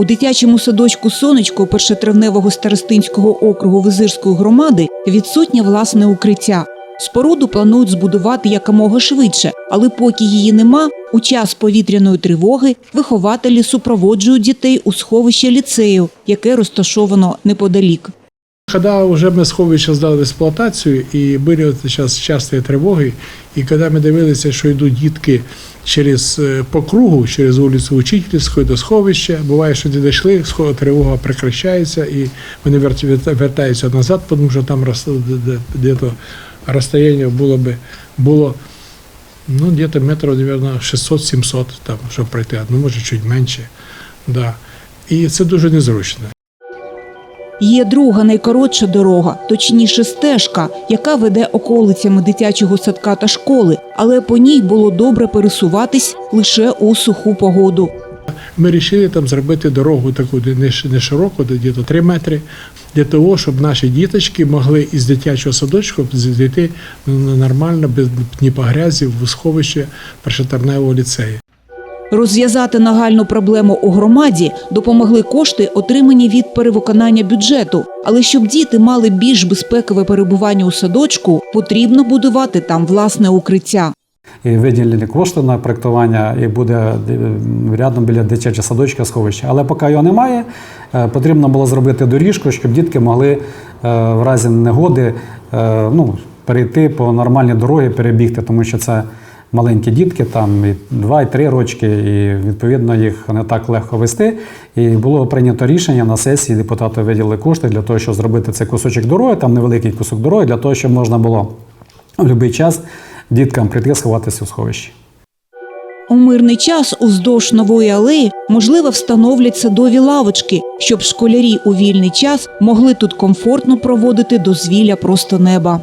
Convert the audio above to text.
У дитячому садочку сонечко першотравневого старостинського округу Визирської громади відсутнє власне укриття. Споруду планують збудувати якомога швидше, але поки її нема, у час повітряної тривоги вихователі супроводжують дітей у сховище ліцею, яке розташовано неподалік. Когда уже ми сховище здали в експлуатацію і були зараз часті тривоги, і коли ми дивилися, що йдуть дітки через е, по кругу, через вулицю Учительської до сховища, буває, що діти йшли, тривога прекращається, і вони верт- верт- вертаються назад, тому що там де-то розстояння було би було ну, где-то метрів, наверное, 600-700, там, щоб пройти, ну, може, чуть менше. Да. І це дуже незручно. Є друга найкоротша дорога, точніше стежка, яка веде околицями дитячого садка та школи, але по ній було добре пересуватись лише у суху погоду. Ми вирішили там зробити дорогу таку не широку, де десь 3 метри, для того, щоб наші діточки могли із дитячого садочку зайти ну, нормально, без ні по грязі, в сховище першотравневого ліцею. Розв'язати нагальну проблему у громаді допомогли кошти, отримані від перевиконання бюджету. Але щоб діти мали більш безпекове перебування у садочку, потрібно будувати там власне укриття. і виділені кошти на проектування, і буде е, рядом біля дитячого садочка сховище. Але поки його немає, е, потрібно було зробити доріжку, щоб дітки могли е, в разі негоди ну, перейти по нормальній дорогі, перебігти, тому що це маленькі дітки, там і 2, і 3 рочки, і відповідно їх не так легко вести. І було прийнято рішення на сесії, депутати виділили кошти для того, щоб зробити цей кусочок дороги, там невеликий кусок дороги, для того, щоб можна було в будь-який час діткам прийти сховатися у сховищі. У мирний час уздовж нової алеї можливо встановлять садові лавочки, щоб школярі у вільний час могли тут комфортно проводити дозвілля просто неба.